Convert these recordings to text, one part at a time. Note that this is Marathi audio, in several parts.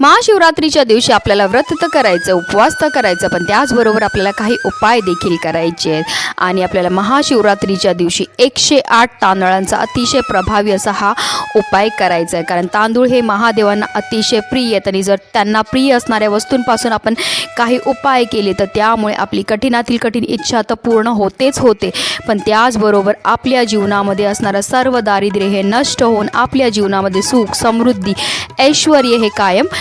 महाशिवरात्रीच्या दिवशी आपल्याला व्रत तर करायचं उपवास तर करायचं पण त्याचबरोबर आपल्याला काही उपाय देखील करायचे आहेत. आणि आपल्याला महाशिवरात्रीच्या दिवशी एकशे आठ तांदळांचा अतिशय प्रभावी असा हा उपाय करायचा आहे. कारण तांदूळ हे महादेवांना अतिशय प्रिय आहेत आणि जर त्यांना प्रिय असणाऱ्या वस्तूंपासून आपण काही उपाय केले तर त्यामुळे आपली कठीणातील कठीण इच्छा तर पूर्ण होतेच होते. पण त्याचबरोबर आपल्या जीवनामध्ये असणारं सर्व दारिद्र्य हे नष्ट होऊन आपल्या जीवनामध्ये सुख समृद्धी ऐश्वर हे कायम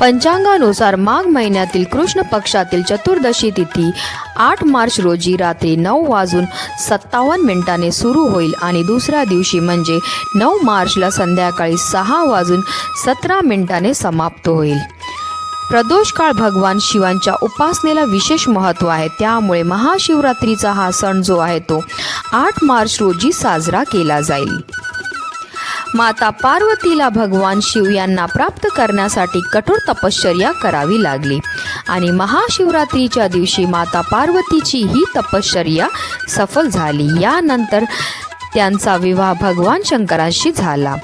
पंचांगानुसार माघ महिन्यातील कृष्ण पक्षातील चतुर्दशी तिथी आठ मार्च रोजी रात्री नऊ वाजून सत्तावन्न मिनिटाने सुरू होईल आणि दुसऱ्या दिवशी म्हणजे नऊ मार्चला संध्याकाळी सहा वाजून सतरा मिनिटाने समाप्त होईल. प्रदोष काळ भगवान शिवांच्या उपासनेला विशेष महत्त्व आहे. त्यामुळे महाशिवरात्रीचा हा सण जो आहे तो आठ मार्च रोजी साजरा केला जाईल. माता पार्वतीला भगवान शिव यांना प्राप्त करण्यासाठी कठोर तपश्चर्या करावी लागली. आणि महाशिवरात्रीच्या दिवशी माता पार्वतीची ही तपश्चर्या सफल झाली. यानंतर त्यांचा विवाह भगवान शंकरांशी झाला.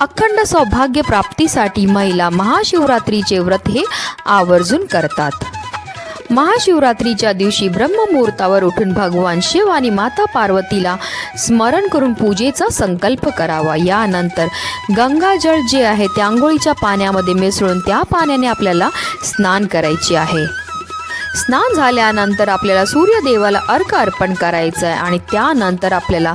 अखंड सौभाग्य प्राप्तीसाठी महिला महाशिवरात्रीचे व्रत हे आवर्जून करतात. महाशिवरात्रीच्या दिवशी ब्रह्ममुहूर्तावर उठून भगवान शिव आणि माता पार्वतीला स्मरण करून पूजेचा संकल्प करावा. यानंतर गंगाजळ जे आहे ते आंघोळीच्या पाण्यामध्ये मिसळून त्या पाण्याने आपल्याला स्नान करायचे आहे. स्नान झाल्यानंतर आपल्याला सूर्यदेवाला अर्क अर्पण करायचं आहे आणि त्यानंतर आपल्याला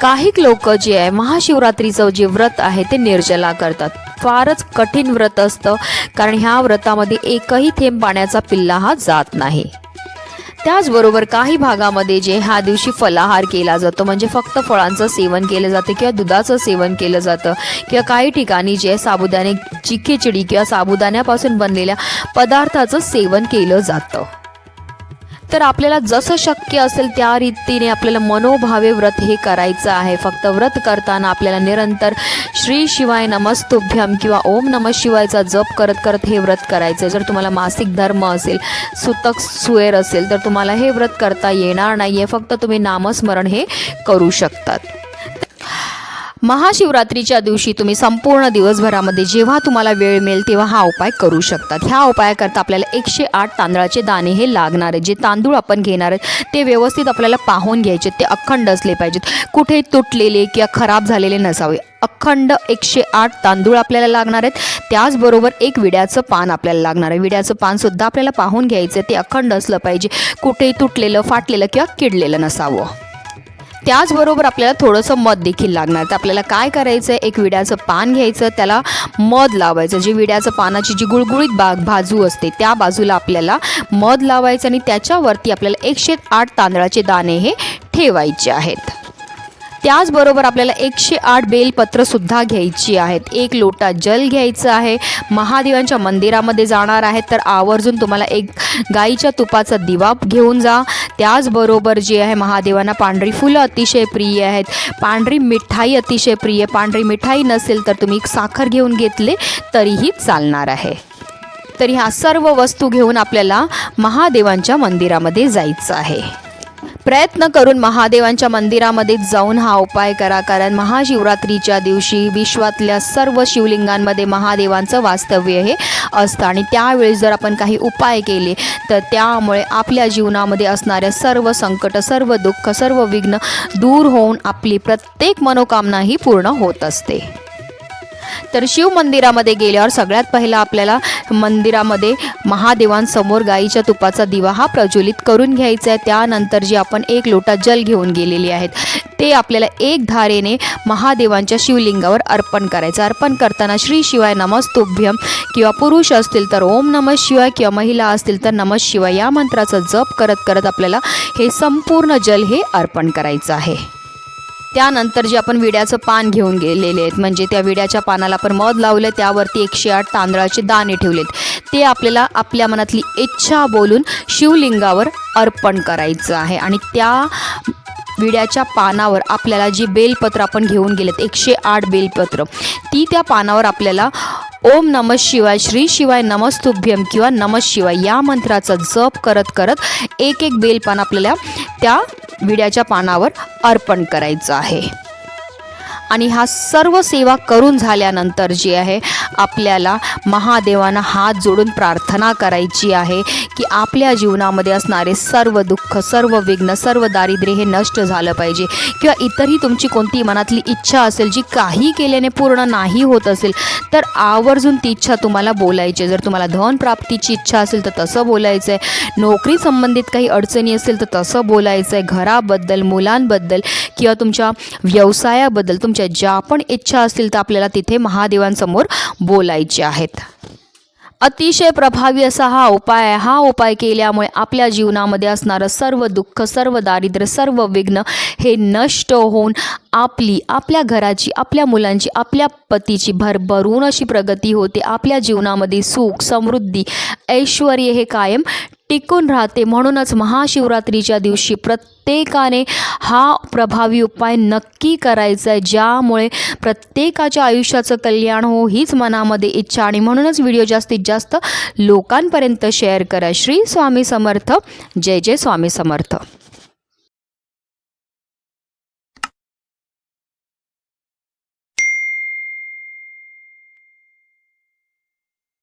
काही लोक जे आहे महाशिवरात्रीचं जे व्रत आहे ते निर्जला करतात. फारच कठीण व्रत असतं कारण ह्या व्रतामध्ये एकही थेंब पाण्याचा पिल्ला हा जात नाही. त्याचबरोबर काही भागामध्ये जे ह्या दिवशी फलाहार केला जातो म्हणजे फक्त फळांचं सेवन केलं जातं किंवा दुधाचं सेवन केलं जातं किंवा काही ठिकाणी जे साबुदाण्याची खिचडी किंवा साबुदाण्यापासून बनलेल्या पदार्थाचं सेवन केलं जातं. तर आपल्याला जसं शक्य असेल त्या रीतीने आपल्याला मनोभावे व्रत हे करायचं आहे. फक्त व्रत करताना आपल्याला निरंतर श्री शिवाय नमस्तुभ्यम किंवा ओम नम शिवायचा जप करत करत हे व्रत करायचं जर तुम्हाला मासिक धर्म असेल सुतक सुएर असेल तर तुम्हाला हे व्रत करता येणार नाही आहे फक्त तुम्ही नामस्मरण हे करू शकतात. महाशिवरात्रीच्या दिवशी तुम्ही संपूर्ण दिवसभरामध्ये जेव्हा तुम्हाला वेळ मिळेल तेव्हा हा उपाय करू शकतात. ह्या उपायाकरता आपल्याला एकशे आठ तांदळाचे दाणे हे लागणार आहेत. जे तांदूळ आपण घेणार आहेत ते व्यवस्थित आपल्याला पाहून घ्यायचे ते अखंड असले पाहिजेत. कुठे तुटलेले किंवा खराब झालेले नसावे. अखंड एकशे आठ तांदूळ आपल्याला लागणार आहेत. त्याचबरोबर एक विड्याचं पान आपल्याला लागणार आहे. विड्याचं पानसुद्धा आपल्याला पाहून घ्यायचं ते अखंड असलं पाहिजे. कुठेही तुटलेलं फाटलेलं किंवा किडलेलं नसावं. त्याचबरोबर आपल्याला थोडंसं मध देखील लागणार. तर आपल्याला काय करायचं आहे एक विड्याचं पान घ्यायचं त्याला मध लावायचं. जी विड्याचं पानाची जी गुळगुळीत बाग बाजू असते त्या बाजूला आपल्याला मध लावायचं आणि त्याच्यावरती आपल्याला एकशे आठ तांदळाचे दाणे हे ठेवायचे आहेत. त्याचबरोबर आपल्याला एकशे आठ बेलपत्रसुद्धा घ्यायची आहेत. एक लोटा जल घ्यायचं आहे. महादेवांच्या मंदिरामध्ये जाणार आहेत. तर आवर्जून तुम्हाला एक गाईच्या तुपाचा दिवा घेऊन जा. त्याचबरोबर जे आहे महादेवांना पांढरी फुलं अतिशय प्रिय आहेत. पांढरी मिठाई अतिशय प्रिय. पांढरी मिठाई नसेल तर तुम्ही साखर घेऊन घेतले तरीही चालणार आहे. तर ह्या सर्व वस्तू घेऊन आपल्याला महादेवांच्या मंदिरामध्ये जायचं आहे. प्रयत्न करून महादेवांच्या मंदिरामध्ये जाऊन हा उपाय करा कारण महाशिवरात्रीच्या दिवशी विश्वातल्या सर्व शिवलिंगांमध्ये महादेवांचं वास्तव्य हे असतं. आणि त्यावेळेस जर आपण काही उपाय केले तर त्यामुळे आपल्या जीवनामध्ये असणाऱ्या सर्व संकट सर्व दुःख सर्व विघ्न दूर होऊन आपली प्रत्येक मनोकामना ही पूर्ण होत असते. तर शिव मंदिरामध्ये गेल्यावर सगळ्यात पहिला आपल्याला मंदिरामध्ये महादेवांसमोर गाईच्या तुपाचा दिवा हा प्रज्वलित करून घ्यायचा आहे. त्यानंतर जे आपण एक लोटा जल घेऊन गेलेली आहेत ते आपल्याला एक धारेने महादेवांच्या शिवलिंगावर अर्पण करायचं अर्पण करताना श्री शिवाय नमस्तुभ्यम किंवा पुरुष असतील तर ओम नम शिवाय किंवा महिला असतील तर नम शिवाय या मंत्राचा जप करत करत आपल्याला हे संपूर्ण जल हे अर्पण करायचं आहे. त्यानंतर जे आपण विड्याचं पान घेऊन गेलेले आहेत म्हणजे त्या विड्याच्या पानाला आपण मध लावलं त्यावरती एकशे आठ तांदळाचे दाणे ठेवलेत. ते आपल्याला आपल्या मनातली इच्छा बोलून शिवलिंगावर अर्पण करायचं आहे. आणि त्या विड्याच्या पानावर आपल्याला जी बेलपत्र आपण घेऊन गेलेत एकशे आठ बेलपत्र ती त्या पानावर आपल्याला ओम नम शिवाय श्री शिवाय नमस्तुभ्यम किंवा नम शिवाय या मंत्राचा जप करत करत एक एक बेलपान आपल्याला त्या विड्याच्या पानावर अर्पण करायचं आहे. आणि हा सर्व सेवा करून झाल्यानंतर जी आहे आपल्याला महादेवांना हात जोडून प्रार्थना करायची आहे की आपल्या जीवनामध्ये असणारे सर्व दुःख सर्व विघ्न सर्व दारिद्र्य हे नष्ट झालं पाहिजे. किंवा इतरही तुमची कोणती मनातली इच्छा असेल जी काही केल्याने पूर्ण नाही होत असेल तर आवर्जून ती इच्छा तुम्हाला बोलायची आहे. जर तुम्हाला धन प्राप्तीची इच्छा असेल तर तसं बोलायचं आहे. नोकरी संबंधित काही अडचणी असेल तर तसं बोलायचं आहे. घराबद्दल मुलांबद्दल किंवा तुमच्या व्यवसायाबद्दल तुमच्या ज्या पण इच्छा असतील तर आपल्याला तिथे महादेवांसमोर बोलायचे आहेत. अतिशय प्रभावी असा हा उपाय आहे. हा उपाय केल्यामुळे आपल्या जीवनामध्ये असणारं सर्व दुःख सर्व दारिद्र्य सर्व विघ्न हे नष्ट होऊन आपली आपल्या घराची आपल्या मुलांची आपल्या पतीची भरभरून अशी प्रगती होते. आपल्या जीवनामध्ये सुख समृद्धी ऐश्वर हे कायम टिकून राहते. म्हणूनच महाशिवरात्रीच्या दिवशी प्रत्येकाने हा प्रभावी उपाय नक्की करायचा आहे. ज्यामुळे प्रत्येकाच्या आयुष्याचं कल्याण हो हीच मनामध्ये इच्छा आणि म्हणूनच व्हिडिओ जास्तीत जास्त लोकांपर्यंत शेअर करा. श्री स्वामी समर्थ. जय जय स्वामी समर्थ.